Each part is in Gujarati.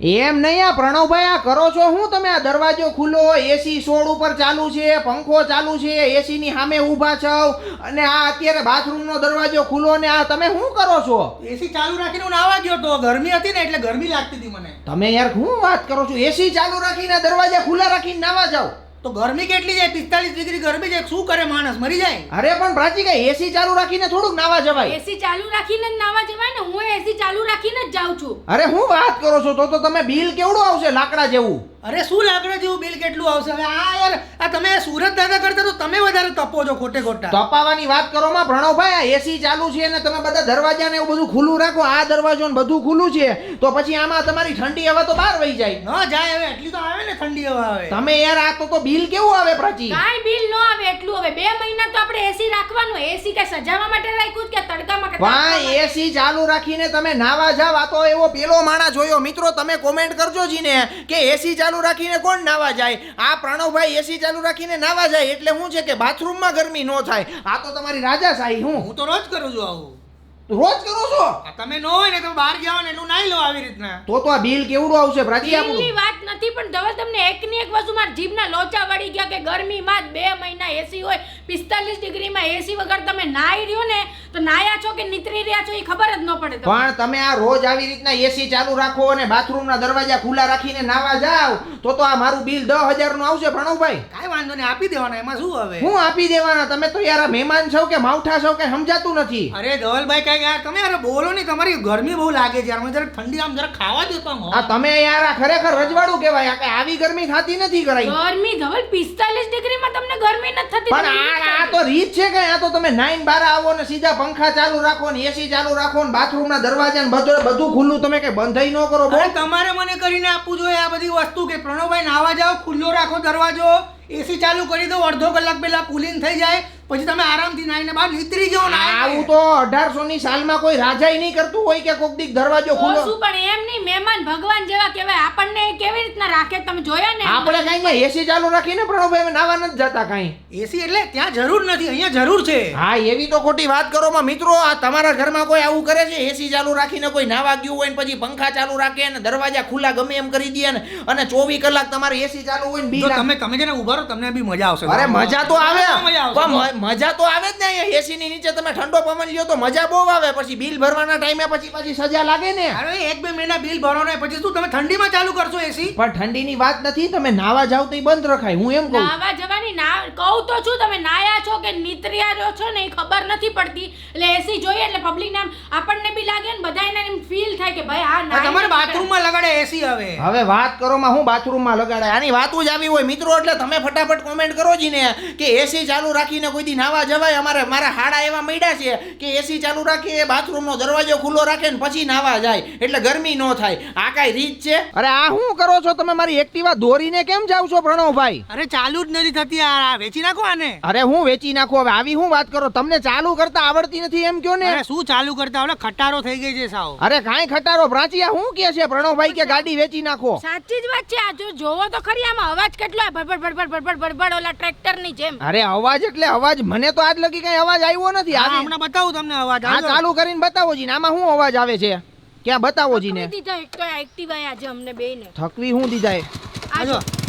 એમ નહીં આ પ્રણવભાઈ આ કરો છો? શું તમે આ દરવાજો ખુલ્લો એસી સોળ ઉપર ચાલુ છે પંખો ચાલુ છે એસી ની સામે ઊભા છો અને આ અત્યારે બાથરૂમનો દરવાજો ખુલ્લો ને આ તમે શું કરો છો? એસી ચાલુ રાખીને હું નાવા ગયો તો ગરમી હતી ને એટલે ગરમી લાગતી હતી મને. તમે યાર શું વાત કરો છો? એસી ચાલુ રાખીને દરવાજા ખુલ્લા રાખીને નાવા જાઓ. તો ગરમી કેટલી જાય પિસ્તાલીસ ડિગ્રી ગરમી છે. શું કરે માણસ? મરી જાય? અરે પણ પ્રાચી કઈ એસી ચાલુ રાખીને થોડુંક નાવા જવાય? એસી ચાલુ રાખીને જ નાવા જવાય ને? હું એસી ચાલુ રાખીને જ જાઉં છું. અરે હું વાત કરો છો? તો તો તમે બિલ કેવડું આવશે? લાકડા જેવું. અરે શું લાકડા જેવું બિલ કેટલું આવશે? હવે આ યાર આ તમે સુરત દાદા કરતા તો તમે વધારે તપો છો ખોટે ખોટા. તપાવાની વાત કરો માં પ્રણવભાઈ આ એસી ચાલુ છે અને તમે બધા દરવાજા ને એવું બધું ખુલ્લું રાખો આ દરવાજો ને બધું ખુલ્લું છે તો પછી આમાં તમારી ઠંડી હવા તો બહાર વહી જાય. ન જાય હવે એટલી તો આવે ને ઠંડી હવા આવે તમે યાર આ તો તો બિલ કેવું આવે પ્રાચી? કાંઈ બિલ નો આવે એટલું હવે. બે મહિના તો આપણે એસી રાખવાનું. એસી કે સજાવવા માટે રાખ્યું કે તડકામાં કે ભાઈ એસી ચાલુ રાખીને તમે નાવા જાવ. આ તો એવો પેલો માણા જોયો. મિત્રો તમે કોમેન્ટ કરજો જીને કે એસી ચાલુ રાખીને કોણ નાવા જાય? આ પ્રણવભાઈ એસી ચાલુ રાખીને નાવા જાય એટલે શું છે કે બાથરૂમમાં ગરમી ન થાય. આ તો તમારી રાજાશાહી હું? હું તો રોજ કરું છું આવું. રોજ કરો છો? તમે ન હોય ને તો બહાર જાવ ને એટલું નાઈ લો આવી રીતના. તો તો આ બિલ કેવડું આવશે? પ્રાચી આપણું વાત નથી પણ ધવલ તમને એકની એક વસ્તુ મારા જીભના લોચા વળી ગયા કે ગરમીમાં જ બે મહિના એસી હોય પિસ્તાલીસ ડિગ્રીમાં એસી વગર તમે નાઈ રહ્યો ને તો નાયા છો કે નીતરી રહ્યા છો એ ખબર જ ન પડે પણ તમે આ રોજ આવી રીતના એસી ચાલુ રાખો અને બાથરૂમના દરવાજા ખુલ્લા રાખીને નાવા જાવ તો તો આ મારું બિલ દસ હજારનું આવશે પ્રણવભાઈ. કાંઈ વાંધો નહીં આપી દેવાના એમાં શું હવે? હું આપી દેવાના તમે તો યાર મહેમાન છો કે માવઠા છો કે સમજાતું નથી. અરે ધવલભાઈ કઈ યાર તમે યાર બોલો ને તમારી ગરમી બહુ લાગે છે યાર મને જરા ઠંડી આમ જરા ખાવા દો આ તમે યાર આ ખરેખર રજવાડું કહેવાય આ આવી ગરમી થતી નથી કરાઈ. ગરમી ધવલ પિસ્તાલીસ ડિગ્રીમાં તમને ગરમી નથી થતી પણ આ આ તો રીત છે કે આ તો તમે નાઈન બાર આવો ને સીધા પંખા ચાલુ રાખો ને એસી ચાલુ રાખો ને બાથરૂમના દરવાજા ને બધું બધું ખુલ્લું તમે કે બંધાઈ ન કરો બોલ. તમારે મને કરીને આપવું જોઈએ આ બધી વસ્તુ કે પ્રણવભાઈ નાવા જાઓ ખુલ્લો રાખો દરવાજો એસી ચાલુ કરી દો અડધો કલાક પહેલા કુલિંગ થઈ જાય પછી તમે આરામથી નાઈને બહાર નીતરી જાઓ ને આવું તો અઢારસો ની સાલમાં કોઈ રાજા નહીં કરતું હોય કે કોક દીક દરવાજો ખુલ્લો? શું પણ એમ નહીં મહેમાન ભગવાન જેવા કહેવાય. આપણને કેવી રીતના રાખે? તમે જોયા ને? આપણે કઈ અહીંયા એસી ચાલુ રાખીને પ્રણવભાઈ નાવા નથી જતા કઈ. એસી એટલે ત્યાં જરૂર નથી અહીંયા જરૂર છે. હા એવી તો ખોટી વાત કરો માં મિત્રો આ તમારા ઘરમાં કોઈ આવું કરે છે? એસી ચાલુ રાખીને કોઈ નાવા ગયું હોય ને પછી પંખા ચાલુ રાખે અને દરવાજા ખુલ્લા ગમે એમ કરી દે ને અને ચોવીસ કલાક તમારે એસી ચાલુ હોય ને જો તમે તમે છે ને ઊભા રહો તમને બી મજા આવશે. અરે મજા તો આવે પણ મ- મજા તો આવે જ ને અહીંયા એસી ની નીચે તમે ઠંડો પવન લ્યો તો મજા બહુ આવે. પછી બિલ ભરવાના ટાઈમે પછી પછી સજા લાગે ને. અરે એક બે મહિના બિલ ભરવાનો પછી શું તમે ઠંડીમાં ચાલુ કરશો એસી? પણ ઠંડીની વાત નથી તમે નાવા જાવ તો બંધ રખાય. હું એમ કહું. નાવા જવાની ના કહું તો છું તમે નાયા છો કે નીતર્યા રહ્યો છો ને એ ખબર નથી પડતી. એટલે એસી જોઈએ એટલે પબ્લિક ને આપણને બી લાગે ને બધાને એમ ફીલ થાય કે ભાઈ હા ના તમારે બાથરૂમમાં લગાડે એસી હવે. હવે વાત કરો માં હું બાથરૂમમાં લગાડે આની વાત જ આવી હોય. મિત્રો એટલે તમે ફટાફટ કોમેન્ટ કરો જી ને કે એસી ચાલુ રાખીને કોઈ દી નાવા જવાય? અમારે મારા હાડા એવા મળ્યા છે કે એસી ચાલુ રાખીએ બાથરૂમનો દરવાજો ખુલ્લો રાખે ને પછી નાવા જાય. એટલે ગરમી ન થાય. આ કઈ રીત છે? અરે આ શું કરો છો? તમે મારી એક્ટિવા દોરીને કેમ જાવ છો પ્રણવભાઈ? અરે ચાલુ જ નથી થતી યાર આ વેચી નાખો આને. અરે હું વેચી નાખું હવે આવી હું વાત કરો? તમને ચાલુ કરતા આવડતી નથી એમ કયો ને? અરે શું ચાલુ કરતા? ઓલા ખટારો થઈ ગઈ છે સાવ. અરે કાંઈ ખટારો? પ્રાચીયા હું કે છે પ્રણવભાઈ કે ગાડી વેચી નાખો? સાચી જ વાત છે આ જો જોવો તો ખરી આમાં અવાજ કેટલો ભડભડ ભડભડ ભડભડ ભડભડ ઓલા ટ્રેક્ટરની જેમ. અરે અવાજ એટલે અવાજ મને તો આજ લગી કઈ અવાજ આવ્યો નથી. આ હમણાં બતાવું તમને અવાજ. આ ચાલુ કરીને બતાવો જી આમાં શું અવાજ આવે છે? ક્યાં બતાવો જીને? ને દીધા એક તો એક્ટિવા આજે અમને ને થકવી હું દીધા એ. આ આજો.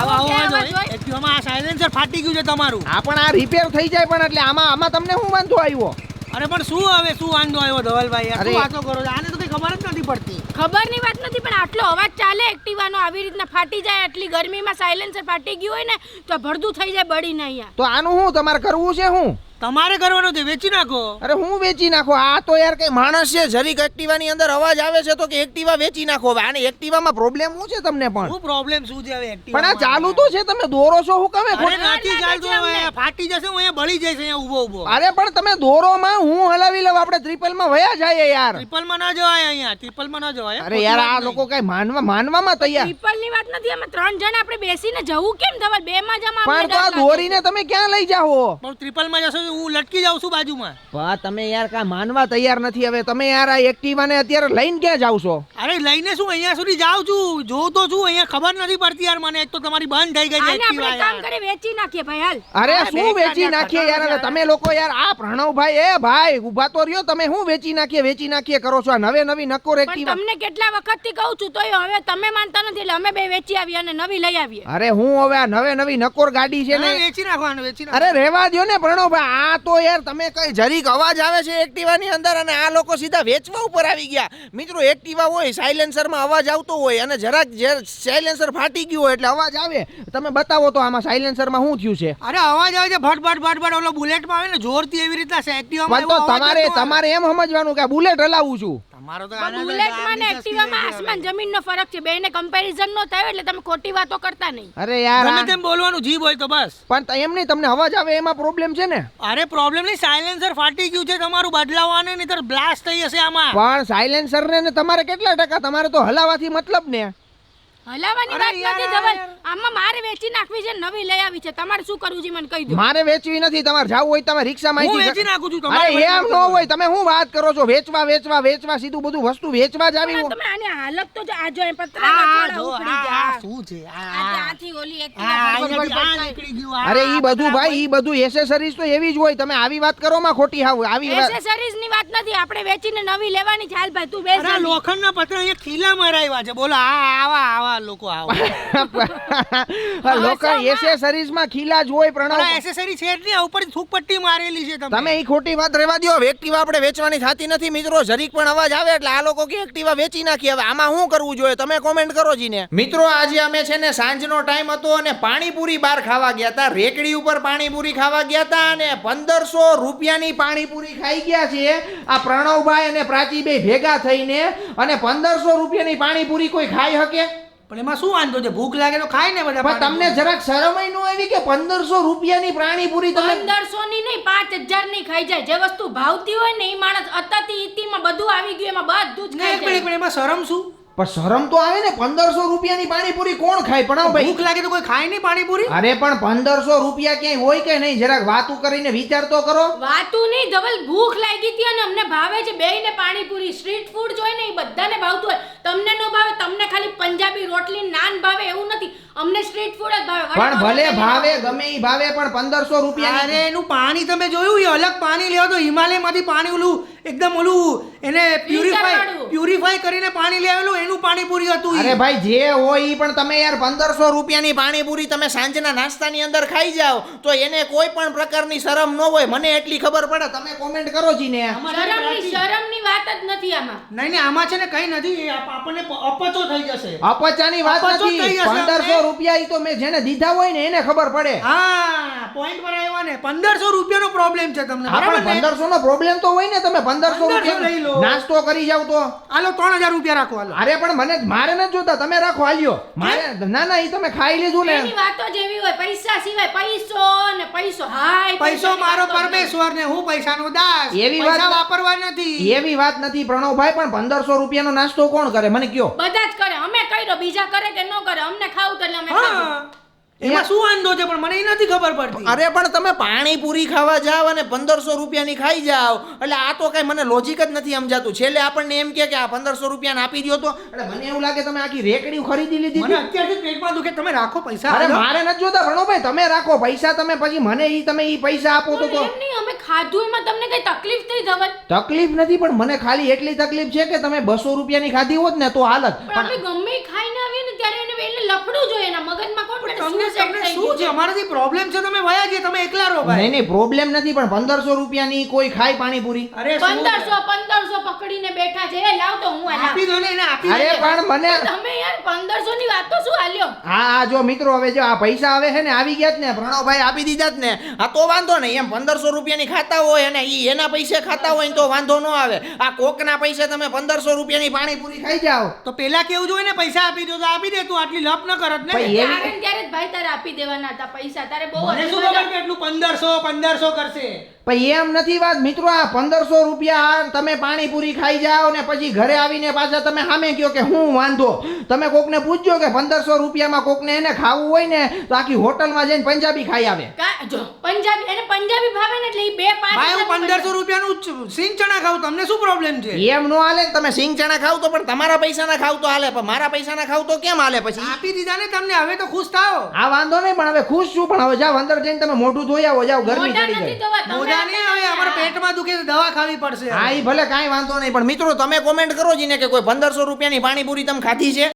આવો આવો એક્ટિવામાં આ સાયલેન્સર ફાટી ગયું છે તમારું. હા પણ આ રિપેર થઈ જાય પણ એટલે આમાં આમાં તમને શું વાંધો આવ્યો? અરે પણ શું હવે શું વાંધો આવ્યો ધવલભાઈ? શું વાતો કરો છો? આને તો કઈ ખબર જ નથી પડતી. ખબરની વાત નથી પણ આટલો અવાજ ચાલે એક્ટિવાનો આવી રીતના ફાટી જાય આટલી ગરમીમાં સાયલેન્સર ફાટી ગયું હોય ને તો ભરદું થઈ જાય બળીને અહીંયા. તો આનું શું? તમારે કરવું છે શું? તમારે કરવાનું છે વેચી નાખો. અરે હું વેચી નાખો? આ તો યાર કઈ માણસ છે જરીક એક્ટિવાની અંદર અવાજ આવે છે તો કે એક્ટિવા વેચી નાખો. હવે આને એક્ટિવામાં પ્રોબ્લેમ શું છે તમને પણ? શું પ્રોબ્લેમ શું છે હવે પણ આ ચાલુ તો છે તમે દોરો છો હું કમે અરે ખોટ- નથી લાગે હવે ફાટી જશે હું અહીંયા બળી જઈશ અહીંયા ઊભો ઊભો. અરે પણ તમે દોરોમાં હું હલાવી લઉં આપણે ટ્રિપલમાં વયા જાય યાર. ટ્રિપલમાં ના જવાય અહીંયા ટ્રિપલમાં ના જવાય અરે યાર આ લોકો કઈ માનવા માનવામાં તૈયાર. ટ્રિપલની વાત નથી અમે ત્રણ જણ આપણે બેસીને જવું કેમ ધવલ બે માં જમા પણ તો આ દોરીને તમે ક્યાં લઈ જાઓ? પણ ટ્રિપલમાં જશો તો તો હું લટકી જાઉં છું બાજુમાં. પા તમે યાર કા માનવા તૈયાર નથી. હવે તમે યાર આ એક્ટિવાને અત્યારે લઈને ક્યાં જાવ છો? અરે લઈને શું? અહીંયા સુધી જાઉં છું. જોઉં તો છું. અહીંયા ખબર નથી પડતી યાર મને. એક તો તમારી બંધ થઈ ગઈ છે એક્ટિવા કામ. કરે વેચી નાખીએ ભાઈ હાલ. અરે શું વેચી નાખીએ યાર? તમે લોકો યાર આ પ્રણવભાઈ એ ભાઈ ઊભા તો રહ્યો. તમે શું વેચી નાખીએ? વેચી નાખીએ કરો છો આ નવે નવી નકોર એક્ટિવા. તમને કેટલા વખતથી કહું છું તોય હવે તમે માનતા નથી. એટલે અમે બે વેચી આવીએ અને નવી લઈ આવીએ. અરે હું હવે આ નવે નવી નકોર ગાડી છે ને? વેચી નાખવાનું વેચી અરે રહેવા દ્યો ને પ્રણવભાઈ. આ તો યાર તમે કઈ જરીક અવાજ આવે છે એક્ટિવાની અંદર અને આ લોકો સીધા વેચવા ઉપર આવી ગયા. મિત્રો એક્ટિવા હોય સાયલેન્સરમાં અવાજ આવતો હોય અને જરાક જે સાયલેન્સર ફાટી ગયું હોય એટલે અવાજ આવે. તમે બતાવો તો આમાં સાયલેન્સરમાં શું થયું છે? અરે અવાજ આવે છે ભટ ભટ ભટ ભટ ઓલો બુલેટમાં આવે ને જોરથી એવી રીતના છે એક્ટિવામાં તો તમારે. તમારે એમ સમજવાનું કે આ બુલેટ હલાવું છું. તમારો તો આના બુલેટમાં ને એક્ટિવામાં આસમાન જમીનનો ફરક છે. બેને કમ્પેરિઝન નો થાય એટલે તમે ખોટી વાતો કરતા નહીં. અરે યાર તમે તેમ બોલવાનું જીભ હોય તો બસ. પણ એમ નહીં તમને અવાજ આવે એમાં પ્રોબ્લેમ છે ને? અરે પ્રોબ્લેમ નહીં સાયલેન્સર ફાટી ગયું છે તમારું બદલાવવાનું તો બ્લાસ્ટ થઈ જશે આમાં. પણ સાયલેન્સર ને તમારે કેટલા ટકા? તમારે તો હલાવાથી મતલબ ને. હલાવાની વાત નથી ધવલ આમાં મારે વેચી નાખવી છે નવી લઈ આવી છે. તમારે શું કરવું છે મને કહી દો. મારે વેચવી નથી. તમારે જાવું હોય તમે રિક્ષામાં હું વેચી નાખું છું અરે તમારે એમ ન હોય તમે શું વાત કરો છો? વેચવા વેચવા વેચવા સીધું બધું વસ્તુ વેચવા જ આવી તમે આને હાલત તો જો આ જો એ આ, જો, આ, શું છે? આ, આ આ, ઓલી એક નીકળી ગયું, અરે ઈ બધું ભાઈ ઈ બધું એસેસરીઝ તો એવી જ હોય. તમે આવી વાત કરો માં ખોટી હાવ આવી વાત. એસેસરીઝની વાત નથી. આપણે વેચીને નવી લેવાની છે. હાલ ભાઈ તું બેસ. લોખંડના પતરા અહીંયા ખીલા મરાવ્યા છે. બોલો આ આવા આવા. લોકો આવા. લોકો એસેસરીઝમાં ખીલા જ હોય પ્રણવ. એસેસરી છે જ નહીં આ ઉપર થૂકપટ્ટી મારેલી છે તમે. તમે ઈ ખોટી વાત રહેવા દો એક્ટિવા આપણે વેચવાની થતી નથી. મિત્રો જરીક પણ અવાજ આવે એટલે આ લોકો કે એક્ટિવા વેચી નાખી. હવે આમાં શું કરવું જોઈએ? તમે કોમેન્ટ કરો જીને. મિત્રો આજે અમે છે ને સાંજનો ટાઈમ હતો અને પાણીપુરી બાર ખાવા ગયા હતા. રેકડી ઉપર પાણીપુરી ખાવા ગયા હતા અને પંદરસો રૂપિયાની પાણીપુરી ખાઈ ગયા છે. આ પ્રણવભાઈ અને પ્રાચીભાઈ ભેગા થઈને અને પંદરસો રૂપિયાની પાણીપુરી કોઈ ખાઈ શકે? પણ એમાં શું વાંધો છે? ભૂખ લાગે તો ખાય ને બધા પણ તમને જરાક શરમયનું આવી કે પંદરસો રૂપિયાની પાણીપુરી તમે પંદરસો ની નહીં પાંચ હજારની ખાઈ જાય. જે વસ્તુ ભાવતી હોય ને એ માણસ અતતી ઇતિમાં બધું આવી ગયું એમાં બધું જ ખાઈ જાય. પણ એમાં શરમ શું? પણ શરમ તો આવે ને પંદરસો રૂપિયાની પાણીપુરી કોણ ખાય? પણ ભાઈ ભૂખ લાગે તો કોઈ ખાય નહીં પાણીપુરી? અરે પણ પંદરસો રૂપિયા ક્યાંય હોય કે નહીં? જરાક વાતું કરીને વિચાર તો કરો. વાતું નહીં ધવલ ભૂખ લાગી હતી અને અમને ભાવે છે બેયને પાણીપુરી. સ્ટ્રીટ ફૂડ જોઈ ને એ બધાને ભાવતું હોય. તમને ન ભાવે તમને ખાલી પંજાબી રોટલી નાન ભાવે એવું નથી. અમને સ્ટ્રીટ ફૂડ જ ભાવે. પણ ભલે ભાવે ગમે ઈ ભાવે પણ પંદરસો રૂપિયા અરે એનું પાણી તમે જોયું? એ અલગ પાણી લ્યો તો હિમાલયમાંથી પાણી ઓલું એકદમ ઓલું એને પ્યુરિફાય વાળું. પ્યુરિફાય કરીને પાણી લેવેલું એનું પાણીપુરી હતું અરે ભાઈ જે હોય એ પણ તમે યાર પંદરસો રૂપિયાની પાણીપુરી તમે સાંજના નાસ્તાની અંદર ખાઈ જાઓ તો એને કોઈ પણ પ્રકારની શરમ ન હોય. મને એટલી ખબર પડે. તમે કોમેન્ટ કરો જી ને શરમની શરમની વાત જ નથી આમાં. નહીં નહીં આમાં છે ને કઈ નથી. આપણને અપચો થઈ જશે. અપચાની વાત નથી. પંદરસો રૂપિયા તો મેં જેને દીધા હોય ને એને ખબર પડે. હા પોઈન્ટ પર આવ્યા ને. પંદરસો રૂપિયાનો પ્રોબ્લેમ છે તમને. બરાબર ને? પંદરસો નો પ્રોબ્લેમ તો હોય ને તમે પંદરસો 1500 લઈ લો. નાસ્તો કરી જાવ તો. હાલો ત્રણ હજાર રૂપિયા રાખો હાલો. અરે પણ મને મારે નથી જોતા. તમે રાખો હાલ્યો. મારે ના ના એ તમે ખાઈ લીધું ને. એની વાતો જેવી હોય પૈસા સિવાય પૈસો ને પૈસો હાય પૈસો મારો પરમેશ્વર ને હું પૈસાનો દાસ. એવી વાત- વાપરવા નથી. એવી વાત નથી પ્રણવભાઈ પણ પંદરસો રૂપિયાનો નાસ્તો કોણ કરે? મને કયો. બધા જ કરે. અમે કર્યો બીજા કરે કે ન કરે અમને ખાવું તો એટલે અમે એમાં શું વાંધો છે? પણ મને એ નથી ખબર પડતી. અરે પણ તમે પાણીપુરી ખાવા જાવ અને પંદરસો રૂપિયાની ખાઈ જાવ એટલે આ તો કઈ મને લોજિક જ નથી સમજાતું. છેલ્લે આપણને એમ કે કે આ પંદરસો રૂપિયાને આપી દો તો. એટલે મને એવું લાગે તમે આખી રેકડી ખરીદી લીધી મને. અત્યારથી પેટમાં દુખે તમે રાખો પૈસા અરે મારે નથી જોતા પ્રણવભાઈ તમે રાખો પૈસા તમે પછી મને ઈ તમે ઈ પૈસા આપો તો તો. અમે ખાધું એમાં તમને કઈ તકલીફ થઈ ધવલ તકલીફ નથી પણ મને ખાલી એટલી તકલીફ છે કે તમે બસો રૂપિયાની ખાધી હોત ને તો હાલત. પણ ગમે ખાઈને એને લફડું જોઈએ એના મગજમાં કોણ તમને શું set તમને શું છે? અમારાથી પ્રોબ્લેમ છે તમે વયા જઈએ તમે એકલા રહો ભાઈ. નહીં નહીં પ્રોબ્લેમ નથી પણ 1500 રૂપિયાની કોઈ ખાય પાણીપુરી. અરે શું છે? પંદરસો પંદરસો પકડીને બેઠા છે. એ લાવ તો હું આ આપી દો ને એને આપી અરે પણ મને તમે યાર 1500 ની વાત તો શું હાલ્યો? હા હા જો મિત્રો હવે જો આ પૈસા આવે છે ને આવી ગયા જ ને પ્રણવભાઈ આપી દીધા જ ને. આ તો વાંધો નહીં એમ પંદરસો રૂપિયાની ખાતા હોય અને ઈ એના પૈસે ખાતા હોય ને તો વાંધો ન આવે. આ કોકના પૈસે તમે પંદરસો રૂપિયાની પાણીપુરી ખાઈ જાઓ. તો પેલા કેવું જોઈએ ને? પૈસા આપી દો તો આપી દે તું આટલી લપ ન કરત ને. એવી- ત્યારે જ ભાઈ તારે આપી દેવાના હતા પૈસા? તારે બહુ મને શું ખબર કે એટલું પંદરસો પંદરસો કરશે? પણ એમ નથી વાત મિત્રો આ પંદરસો રૂપિયા તમે પાણીપુરી ખાઈ જાઓ ને પછી ઘરે આવીને પાછા તમે સામે કહો કે હું વાંધો. તમે કોકને પૂછજો કે પંદરસો રૂપિયામાં કોકને એને ખાવું હોય ને તો આખી હોટલમાં જઈને પંજાબી ખાઈ આવે. પંજાબી એને પંજાબી ભાવે ને એટલે બે પાંચ હું પંદરસો રૂપિયાનું સિંગ ચણા ખાવ તમને શું પ્રોબ્લેમ છે? એમ નો હાલે તમે સિંગ ચણા ખાવ તો પણ તમારા પૈસાના ખાવ તો હાલે પણ મારા પૈસાના ખાવ તો કેમ હાલે પછી? આપી દીધા ને તમને હવે તો ખુશ થાઓ. આ વાંધો નહીં પણ હવે ખુશ છું પણ હવે જાવ અંદર જઈને તમે મોઢું ધોઈ આવો જાવ ગરમી ચડી મોઢા નહીં હવે અમારા પેટમાં દુખે છે, દવા ખાવી પડશે. હા એ ભલે કાંઈ વાંધો નહીં પણ મિત્રો તમે કોમેન્ટ કરો જીને કે કોઈ પંદરસો રૂપિયાની પાણીપુરી તમે ખાધી છે.